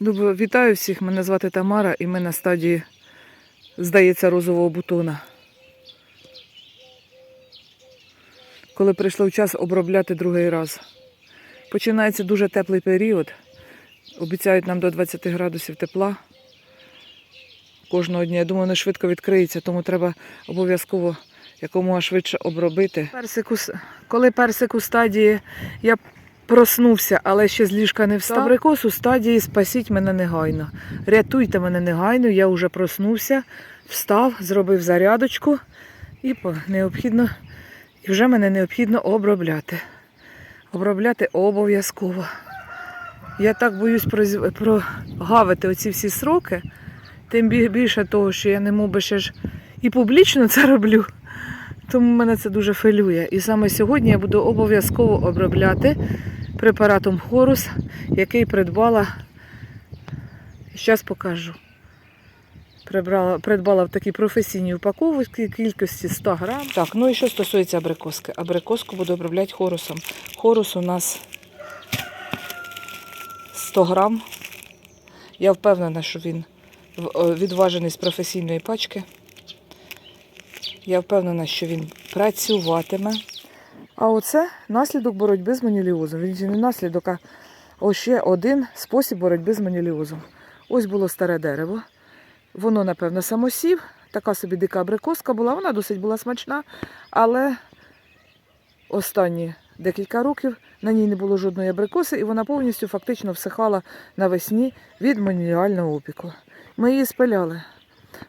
Добре, вітаю всіх. Мене звати Тамара і ми на стадії, здається, розового бутона. Коли прийшов час обробляти другий раз. Починається дуже теплий період. Обіцяють нам до 20 градусів тепла. Кожного дня. Я думаю, не швидко відкриється, тому треба обов'язково якомога швидше обробити. Персик у с- Коли персик у стадії, я проснувся, але ще з ліжка не встав. Абрикос у стадії спасіть мене негайно. Рятуйте мене негайно, я вже проснувся, встав, зробив зарядочку і необхідно, і вже мене необхідно обробляти. Обробляти обов'язково. Я так боюсь прогавити оці всі сроки, тим більше того, що я не мов би ще ж і публічно це роблю. Тому мене це дуже хвилює. І саме сьогодні я буду обов'язково обробляти препаратом Хорус, який придбала. Зараз покажу. Прибрала, придбала в такій професійній упаковці кількості 100 грам. Так, ну і що стосується абрикоски. Абрикоску буду обробляти хорусом. Хорус у нас 100 грам. Я впевнена, що він відважений з професійної пачки. Я впевнена, що він працюватиме. А оце наслідок боротьби з маніліозом. Він не наслідок, а ще один спосіб боротьби з маніліозом. Ось було старе дерево. Воно, напевно, самосів. Така собі дика абрикоска була, вона досить була смачна, але останні декілька років на ній не було жодної абрикоси, і вона повністю фактично всихала навесні від маніального опіку. Ми її спиляли.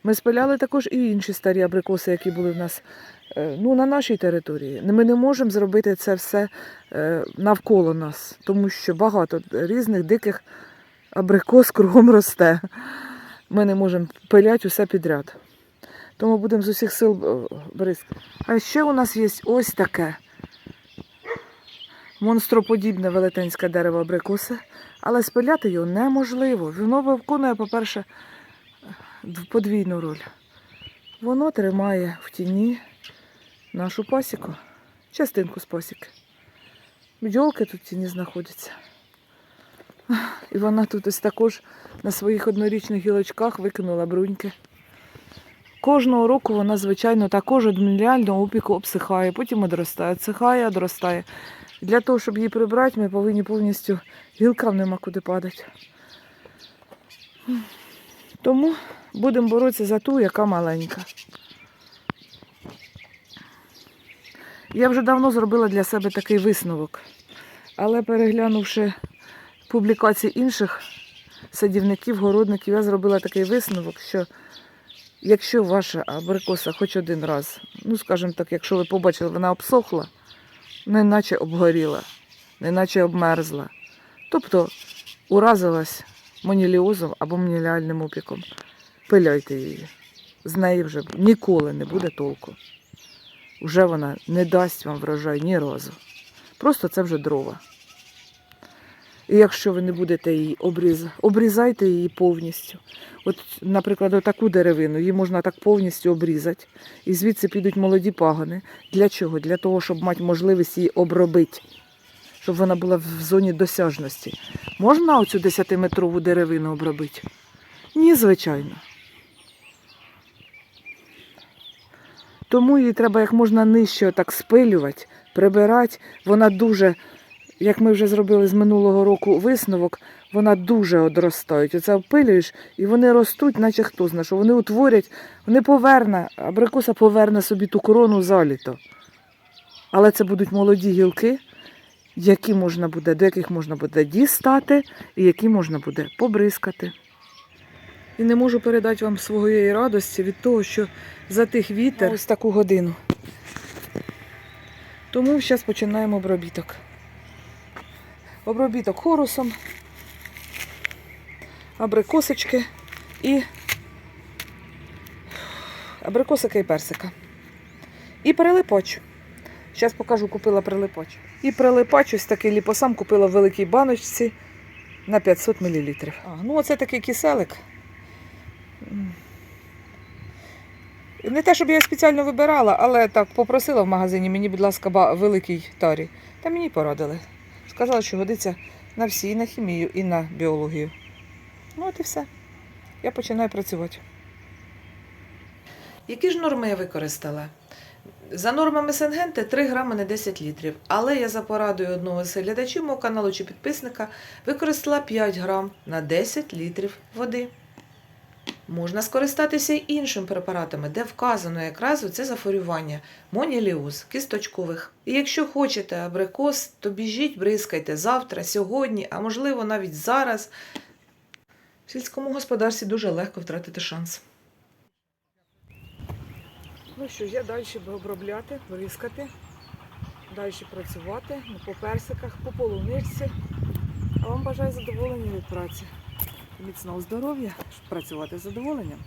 Ми спиляли також і інші старі абрикоси, які були в нас е, ну, на нашій території. Ми не можемо зробити це все е, навколо нас, тому що багато різних диких абрикос кругом росте. Ми не можемо пиляти усе підряд. Тому будемо з усіх сил е, бризкати. А ще у нас є ось таке монстроподібне велетенське дерево абрикоси, але спиляти його неможливо. Воно виконує, по-перше, подвійну роль. Воно тримає в тіні нашу пасіку, частинку з пасіки. Бджолки тут в тіні знаходяться. І вона тут ось також на своїх однорічних гілочках викинула бруньки. Кожного року вона, звичайно, також від мінерального опіку обсихає, потім одростає, обсихає, одростає. Для того, щоб її прибрати, ми повинні повністю гілкам нема куди падати. Тому будемо боротися за ту, яка маленька. Я вже давно зробила для себе такий висновок, але переглянувши публікації інших садівників, городників, я зробила такий висновок, що якщо ваша абрикоса хоч один раз, ну скажімо так, якщо ви побачили, вона обсохла, неначе обгоріла, неначе обмерзла, тобто уразилась моніліозом або моніліальним опіком, пиляйте її. З неї вже ніколи не буде толку. Вже вона не дасть вам врожай ні разу. Просто це вже дрова. І якщо ви не будете її обрізати, обрізайте її повністю. От, наприклад, отаку деревину, її можна так повністю обрізати. І звідси підуть молоді пагони. Для чого? Для того, щоб мати можливість її обробити, щоб вона була в зоні досяжності. Можна оцю 10-метрову деревину обробити? Ні, звичайно. Тому її треба як можна нижче так спилювати, прибирати. Вона дуже, як ми вже зробили з минулого року висновок, вона дуже одростають. Оце опилюєш, і вони ростуть, наче хто знає, що вони утворять, вони поверне, абрикоса поверне собі ту корону заліто. Але це будуть молоді гілки, які можна буде, до яких можна буде дістати, і які можна буде побризкати. І не можу передати вам своєї радості від того, що за тих вітер ось таку годину. Тому зараз починаємо обробіток. Обробіток хорусом, абрикосочки і абрикосика і персика. І прилипач. Зараз покажу, купила прилипач. І прилипач ось такий ліпосам купила в великій баночці на 500 мл. А, ну оце такий киселик. Не те, щоб я спеціально вибирала, але так попросила в магазині, мені, будь ласка, ба- великий тарі. Та мені порадили. Сказали, що годиться на всі, і на хімію, і на біологію. Ну от і все. Я починаю працювати. Які ж норми я використала? За нормами Сенгенти 3 грами на 10 літрів. Але я за порадою одного з глядачів мого каналу чи підписника використала 5 грам на 10 літрів води. Можна скористатися й іншими препаратами, де вказано якраз оце захворювання моніліоз кісточкових. І якщо хочете абрикос, то біжіть, бризкайте завтра, сьогодні, а можливо навіть зараз. В сільському господарстві дуже легко втратити шанс. Ну що я далі буду обробляти, бризкати, далі працювати по персиках, по полуничці. А вам бажаю задоволення від праці. Міцного здоров'я, щоб працювати з задоволенням.